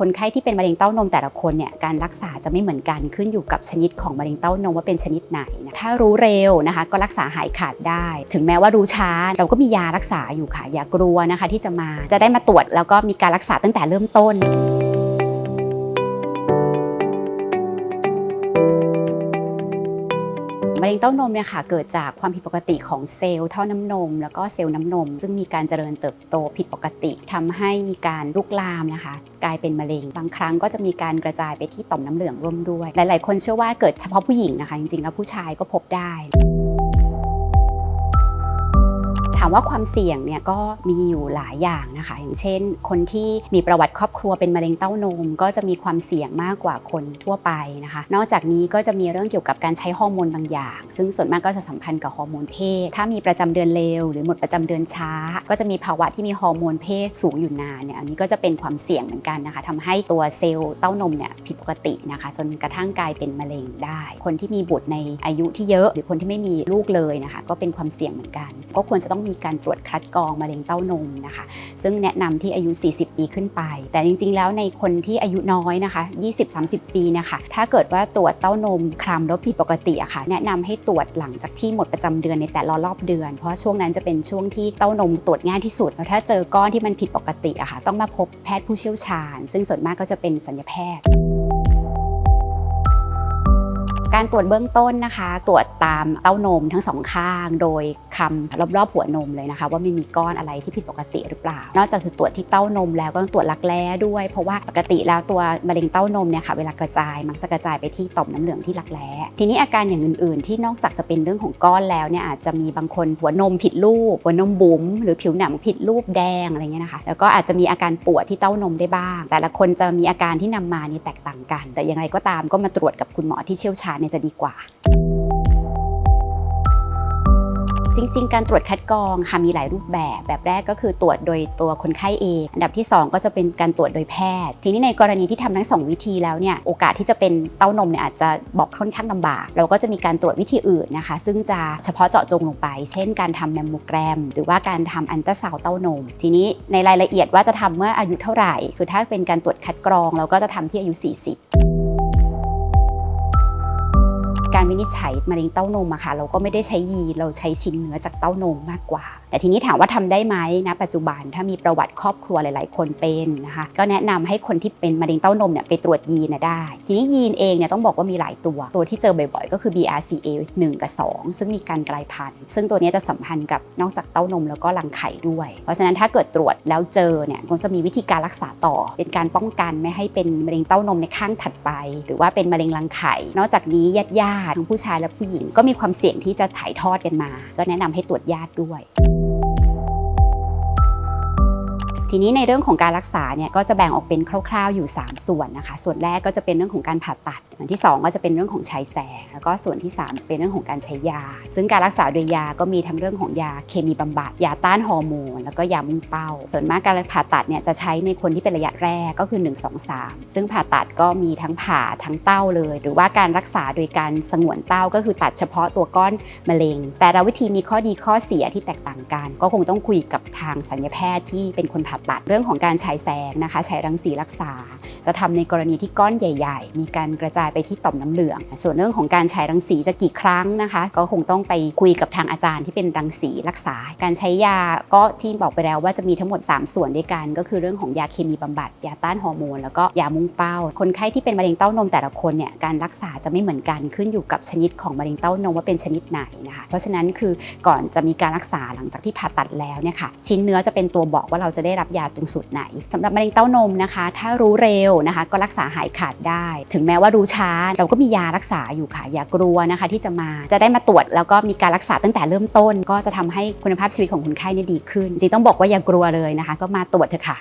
คนไข้ที่เป็นมะเร็งเต้านมแต่ละคนเนี่ยการรักษาจะไม่เหมือนกันขึ้นอยู่กับชนิดของมะเร็งเต้านมว่าเป็นชนิดไหนนะถ้ารู้เร็วนะคะก็รักษาหายขาดได้ ถึงแม้ว่ารู้ช้าเราก็มียารักษาอยู่ค่ะอย่ากลัวนะคะที่จะมาจะได้มาตรวจแล้วก็มีการรักษาตั้งแต่เริ่มต้น มะเร็งเต้านมเนี่ยค่ะเกิดจากความผิดปกติของเซลล์ท่อน้ำนม แล้วก็เซลล์น้ำนม ซึ่งมีการเจริญเติบโตผิดปกติทำให้มีการลุกลามนะคะ กลายเป็นมะเร็งบางครั้งก็จะมีการกระจายไปที่ต่อมน้ำเหลืองร่วมด้วย หลาย ๆ คนเชื่อว่าเกิดเฉพาะผู้หญิงนะคะ จริง ๆ แล้วผู้ชายก็พบได้ ถามว่าความเสี่ยงเนี่ยก็มีอยู่หลายอย่างนะคะ อย่างเช่น คนที่มีประวัติครอบครัวเป็นมะเร็งเต้านม ก็จะมีความเสี่ยงมากกว่าคนทั่วไปนะคะ นอกจากนี้ก็จะมีเรื่องเกี่ยวกับการใช้ฮอร์โมนบางอย่าง ซึ่งส่วนมากก็จะสัมพันธ์กับฮอร์โมนเพศ ถ้ามีประจำเดือนเร็ว หรือหมดประจำเดือนช้า ก็จะมีภาวะที่มีฮอร์โมนเพศสูงอยู่นานเนี่ยอันนี้ก็จะเป็นความเสี่ยงเหมือนกันนะคะทำให้ตัวเซลล์เต้านมเนี่ยผิดปกตินะคะ จนกระทั่งกลายเป็นมะเร็งได้ คนที่มีบุตรในอายุที่เยอะ หรือคนที่ไม่มีลูกเลยนะคะ ก็เป็นความเสี่ยงเหมือนกัน ก็ควรจะต้องมีการตรวจคัดกรองมะเร็งเต้านมนะคะ ซึ่งแนะนำที่อายุ 40 ปีขึ้นไป แต่จริงๆ แล้วในคนที่อายุน้อยนะคะ 20-30 ปีนะคะ ถ้าเกิดว่าตรวจเต้านมคลำแล้วผิดปกติอะค่ะ แนะนำให้ตรวจหลังจากที่หมดประจำเดือนในแต่ละรอบเดือน เพราะช่วงนั้นจะเป็นช่วงที่เต้านมตรวจง่ายที่สุดแล้วถ้าเจอก้อนที่มันผิดปกติอะค่ะ ต้องมาพบแพทย์ผู้เชี่ยวชาญ ซึ่งส่วนมากก็จะเป็นสัญญแพทย์การตรวจเบื้องต้นนะคะ ตรวจตามเต้านมทั้งสองข้าง โดย คำรอบๆหัวนมเลยนะคะ ว่าไม่มีก้อนอะไรที่ผิดปกติหรือเปล่า นอกจากจะตรวจที่เต้านมแล้วก็ต้องตรวจรักแร้ด้วย เพราะว่าปกติแล้วตัวมะเร็งเต้านมเนี่ยค่ะเวลากระจายมักจะกระจายไปที่ต่อมน้ำเหลืองที่รักแร้ทีนี้อาการอย่างอื่น ๆ ที่นอกจากจะเป็นเรื่องของก้อนแล้วเนี่ยอาจจะมีบางคนหัวนมผิดรูป หัวนมบุ๋มหรือผิวหนังผิดรูปแดงอะไรเงี้ยนะคะแล้วก็อาจจะมีอาการปวดที่เต้านมได้บ้าง แต่ละคนจะมีอาการที่นำมานี่แตกต่างกัน แต่อย่างไรก็ตามก็มาตรวจกับคุณหมอที่เชี่ยวชาญเนี่ยจะดีกว่า จริง ๆ การตรวจคัดกรองค่ะมีหลายรูปแบบ แบบแรกก็คือตรวจโดยตัวคนไข้เอง อันดับที่ 2 ก็จะเป็นการตรวจโดยแพทย์ ทีนี้ในกรณีที่ทำทั้ง 2 วิธีแล้วเนี่ยโอกาสที่จะเป็นเต้านมเนี่ยอาจจะบอกค่อนข้างลำบาก เราก็จะมีการตรวจวิธีอื่นนะคะ ซึ่งจะเฉพาะเจาะจงลงไป เช่น การทำแมมโมแกรม หรือว่าการทำอันตราซาวเต้านม ทีนี้ในรายละเอียดว่าจะทำเมื่ออายุเท่าไหร่ คือถ้าเป็นการตรวจคัดกรองเราก็จะทำที่อายุ 40 การวินิจฉัยมะเร็งเต้านมอะค่ะเราก็ไม่ได้ใช้ยีเราใช้ชิ้นเนื้อจากเต้านมมากกว่า แต่ทีนี้ถามว่าทำได้ไหมนะปัจจุบันถ้ามีประวัติครอบครัวหลาย ๆ คนเป็นนะคะก็แนะนำให้คนที่เป็นมะเร็งเต้านมเนี่ยไปตรวจยีนนะได้ ทีนี้ยีนเองเนี่ยต้องบอกว่ามีหลายตัว ตัวที่เจอบ่อย ๆ ก็คือ BRCA 1 กับ 2 ซึ่งมีการกลายพันธุ์ซึ่งตัวนี้จะสัมพันธ์กับนอกจากเต้านมแล้วก็รังไข่ด้วย เพราะฉะนั้นถ้าเกิดตรวจแล้วเจอเนี่ยก็จะมีวิธีการรักษาต่อ เป็นการป้องกันไม่ให้เป็นมะเร็งเต้านมในข้างถัดไป หรือว่าเป็นมะเร็งรังไข่ นอกจากนี้ญาติๆทั้งผู้ชายและผู้หญิง ก็มีความเสี่ยงที่จะถ่ายทอดกันมา ก็แนะนำให้ตรวจญาติด้วย ทีนี้ในเรื่องของการรักษาเนี่ยก็จะแบ่งออกเป็นคร่าวๆอยู่ 3 ส่วนนะคะ ส่วนแรกก็จะเป็นเรื่องของการผ่าตัดอันที่ 2 ก็จะเป็นเรื่องของฉายแสง แล้วก็ส่วนที่ 3 จะเป็นเรื่องของการใช้ยา ซึ่งการรักษาโดยยาก็มีทั้งเรื่องของยาเคมีบำบัด ยาต้านฮอร์โมน แล้วก็ยามุ่งเป้า ส่วนมากการผ่าตัดเนี่ยจะใช้ในคนที่เป็นระยะแรกก็คือ 1 2 3 ซึ่งผ่าตัดก็มีทั้งผ่าทั้งเต้าเลย หรือว่าการรักษาโดยการสงวนเต้าก็คือตัดเฉพาะตัวก้อนมะเร็ง แต่ละวิธีมีข้อดีข้อเสียที่แตกต่างกัน ก็คงต้องคุยกับทางสัญญแพทย์ที่เป็นคนผ่าตัดเรื่องของการฉายแสงนะคะฉายรังสีรักษา จะทำในกรณีที่ก้อนใหญ่ ๆ มีการกระจายไปที่ต่อมน้ำเหลือง ส่วนเรื่องของการฉายรังสีจะกี่ครั้งนะคะ ก็คงต้องไปคุยกับทางอาจารย์ที่เป็นรังสีรักษา การใช้ยาก็ที่บอกไปแล้วว่าจะมีทั้งหมด 3 ส่วนด้วยกัน ก็คือเรื่องของยาเคมีบำบัดยาต้านฮอร์โมนแล้วก็ยามุ่งเป้า คนไข้ที่เป็นมะเร็งเต้านมแต่ละคนเนี่ยการรักษาจะไม่เหมือนกันขึ้นอยู่กับชนิดของมะเร็งเต้านมว่าเป็นชนิดไหนนะคะเพราะฉะนั้นคือก่อนจะมีการรักษาหลังจากที่ผ่าตัดแล้วเนี่ยค่ะชิ้นเนื้อจะเป็นตัวบอกว่าเราจะได้รับยาตรงสูตรไหนสำหรับมะเร็งเต้านมนะคะ ถ้ารู้เร็วนะคะ ก็รักษาหายขาดได้ ถึงแม้ว่ารู้ช้าเราก็มียารักษาอยู่ค่ะ อย่ากลัวนะคะ ที่จะมาจะได้มาตรวจแล้วก็มีการรักษาตั้งแต่เริ่มต้น ก็จะทำให้คุณภาพชีวิตของคนไข้เนี่ยดีขึ้นจริงต้องบอกว่าอย่ากลัวเลยนะคะ ก็มาตรวจเถอะค่ะ